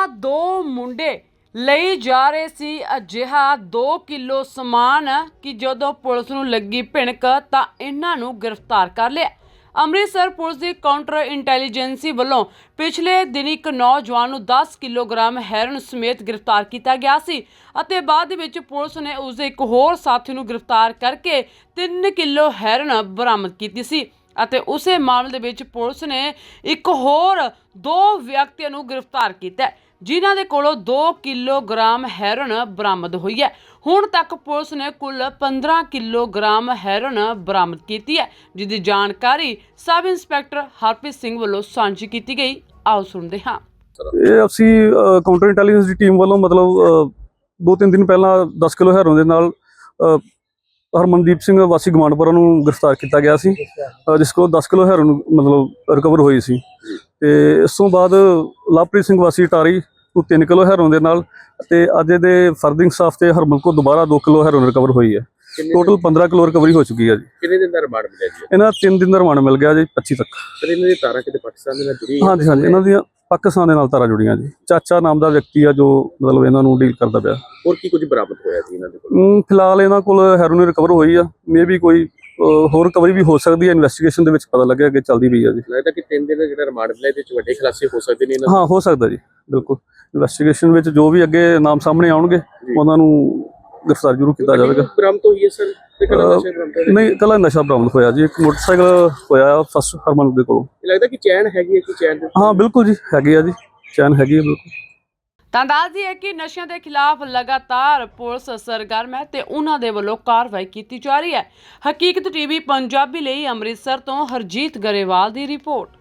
ਤਾਂ ਦੋ ਮੁੰਡੇ ਲਈ ਜਾ ਰਹੇ ਸੀ। ਅਜਿਹਾ 2 ਕਿਲੋ ਸਮਾਨ ਕਿ ਜਦੋਂ ਪੁਲਿਸ ਨੂੰ ਲੱਗੀ ਭਿਣਕ ਤਾਂ ਇਹਨਾਂ ਨੂੰ ਗ੍ਰਿਫਤਾਰ ਕਰ ਲਿਆ। ਅੰਮ੍ਰਿਤਸਰ ਪੁਲਿਸ ਦੀ ਕਾਊਂਟਰ ਇੰਟੈਲੀਜੈਂਸੀ ਵੱਲੋਂ ਪਿਛਲੇ ਦਿਨ ਇੱਕ ਨੌਜਵਾਨ ਨੂੰ 10 ਕਿਲੋਗ੍ਰਾਮ ਹੈਰਨ ਸਮੇਤ ਗ੍ਰਿਫਤਾਰ ਕੀਤਾ ਗਿਆ ਸੀ ਅਤੇ ਬਾਅਦ ਵਿੱਚ ਪੁਲਿਸ ਨੇ ਉਸ ਦੇ ਇੱਕ ਹੋਰ ਸਾਥੀ ਨੂੰ ਗ੍ਰਿਫਤਾਰ ਕਰਕੇ 3 ਕਿਲੋ ਹੈਰਨ ਬਰਾਮਦ ਕੀਤੀ ਸੀ ਅਤੇ ਉਸੇ ਮਾਮਲੇ ਦੇ ਵਿੱਚ ਪੁਲਿਸ ਨੇ ਇੱਕ ਹੋਰ ਦੋ ਵਿਅਕਤੀਆਂ ਨੂੰ ਗ੍ਰਿਫਤਾਰ ਕੀਤਾ ਜਿਨ੍ਹਾਂ ਦੇ ਕੋਲੋਂ 2 ਕਿਲੋਗ੍ਰਾਮ ਹੈਰੋਇਨ ਬਰਾਮਦ ਹੋਈ ਹੈ। ਹੁਣ ਤੱਕ ਪੁਲਿਸ ਨੇ ਕੁੱਲ 15 ਕਿਲੋਗ੍ਰਾਮ ਹੈਰੋਇਨ ਬਰਾਮਦ ਕੀਤੀ ਹੈ ਜਿਸ ਦੀ ਜਾਣਕਾਰੀ ਸਬ ਇੰਸਪੈਕਟਰ ਹਰਪ੍ਰੀਤ ਸਿੰਘ ਵੱਲੋਂ ਸਾਂਝੀ ਕੀਤੀ ਗਈ। ਆਓ ਸੁਣਦੇ ਹਾਂ। ਇਹ ਅਸੀਂ ਕਾਊਂਟਰ ਇੰਟੈਲੀਜੈਂਸ ਦੀ ਟੀਮ ਵੱਲੋਂ ਮਤਲਬ ਦੋ ਤਿੰਨ ਦਿਨ ਪਹਿਲਾਂ 10 ਕਿਲੋ ਹੈਰੋਨ ਦੇ ਨਾਲ ਹਰਮਨਦੀਪ ਸਿੰਘ ਵਾਸੀ ਗਮਾਨਪੁਰਾ ਨੂੰ ਗ੍ਰਿਫਤਾਰ ਕੀਤਾ ਗਿਆ ਸੀ ਜਿਸ ਕੋਲ 10 ਕਿਲੋ ਹੈਰੋਨ ਮਤਲਬ ਰਿਕਵਰ ਹੋਈ ਸੀ। ਤੇ ਇਸ ਤੋਂ ਬਾਅਦ ਲਵਪ੍ਰੀਤ ਸਿੰਘ ਵਾਸੀ ਟਾਰੀ ਨੂੰ 3 ਕਿਲੋ ਹੈਰੋਨ ਦੇ ਨਾਲ ਤੇ ਅੱਜ ਦੇ ਫਰਦਿੰਗ ਸਟਾਫ ਤੇ ਹਰਮਨ ਕੋ ਦੁਬਾਰਾ 2 ਕਿਲੋ ਹੈਰੋਨ ਰਿਕਵਰ ਹੋਈ ਹੈ। ਟੋਟਲ 15 ਕਿਲੋ ਰਿਕਵਰੀ ਹੋ ਚੁੱਕੀ ਹੈ ਜੀ। ਕਿੰਨੇ ਦਿਨ ਦਾ ਰਿਮਾਂਡ ਮਿਲਿਆ ਜੀ? ਇਹਨਾਂ 3 ਦਿਨ ਦਾ ਰਿਮਾਂਡ ਮਿਲ ਗਿਆ ਜੀ 25 ਤੱਕ। ਸਰ ਇਹਨਾਂ ਦੀ ਤਾਰਾਂ ਕਿਤੇ ਪਾਕਿਸਤਾਨ ਦੇ ਨਾਲ ਜੁੜੀ ਹਾਂਜੀ ਹਾਂਜੀ ਇਹਨਾਂ ਦੀਆਂ ਪਾਕਿਸਤਾਨ ਦੇ ਨਾਲ ਤਾਰਾਂ ਜੁੜੀਆਂ ਜੀ। ਚਾਚਾ ਨਾਮ ਦਾ ਵਿਅਕਤੀ ਆ ਜੋ ਮਤਲਬ ਇਹਨਾਂ ਨੂੰ ਡੀਲ ਕਰਦਾ ਪਿਆ। ਹੋਰ ਕੀ ਕੁਝ ਬਰਾਮਦ ਹੋਇਆ ਜੀ ਇਹਨਾਂ ਦੇ ਕੋਲ? ਫਿਲਹਾਲ ਇਹਨਾਂ ਕੋਲ ਹੈਰੋਇਨ ਰਿਕਵਰ ਹੋਈ ਆ। ਮੇ ਵੀ ਕੋਈ ਹੋਰ ਰਿਕਵਰੀ ਵੀ ਹੋ ਸਕਦੀ ਹੈ ਇਨਵੈਸਟੀਗੇਸ਼ਨ ਦੇ ਵਿੱਚ ਪਤਾ ਲੱਗਿਆ ਕਿ ਚੱਲਦੀ ਪਈ ਆ ਜੀ। ਲੱਗਦਾ ਕਿ ਤਿੰਨ ਦਿਨ ਦਾ ਜਿਹੜਾ ਰਿਮਾਂਡ ਮਿਲਿਆ ਇਹਦੇ ਵਿੱਚ ਵੱਡੇ ਖੁਲਾਸੇ ਹੋ ਸਕਦੇ ਨੇ ਇਹਨਾਂ ਹਾਂ ਹੋ ਸਕਦਾ ਜੀ ਬਿਲਕੁਲ। ਇਨਵੈਸਟੀਗੇਸ਼ਨ ਵਿੱਚ ਜੋ ਵੀ ਅੱਗੇ ਨਾਮ ਸਾਹਮਣੇ ਆਉਣਗੇ ਉਹਨਾਂ ਨੂੰ ਗ੍ਰਿਫਤਾਰ ਜ਼ਰੂਰ ਕੀਤਾ ਜਾਵੇਗਾ। ਬਰਾਮਦ ਹੋਈ ਹੈ ਸਰ? ਨਹੀਂ ਕੱਲਾ ਨਸ਼ਾ ਬਰਾਮਦ ਹੋਇਆ ਜੀ ਇੱਕ ਮੋਟਰਸਾਈਕਲ ਹੋਇਆ ਫਸਟ ਹਰਮਨ ਦੇ ਕੋਲੋਂ। ਲੱਗਦਾ ਕਿ ਚੈਨ ਹੈਗੀ ਹੈ ਕਿ ਚੈਨ ਹਾਂ ਬਿਲਕੁਲ ਜੀ ਹੈਗੀ ਆ ਜੀ ਚੈਨ ਹੈਗੀ ਆ ਬਿਲਕੁਲ। ਤਾਂ ਦੱਸਦੀ ਹੈ ਕਿ ਨਸ਼ਿਆਂ ਦੇ ਖਿਲਾਫ ਲਗਾਤਾਰ ਪੁਲਿਸ ਸਰਗਰਮ ਹੈ ਤੇ ਉਹਨਾਂ ਦੇ ਵੱਲੋਂ ਕਾਰਵਾਈ ਕੀਤੀ ਜਾ ਰਹੀ ਹੈ। ਹਕੀਕਤ ਟੀਵੀ ਪੰਜਾਬੀ ਲਈ ਅੰਮ੍ਰਿਤਸਰ ਤੋਂ ਹਰਜੀਤ ਗਰੇਵਾਲ ਦੀ ਰਿਪੋਰਟ।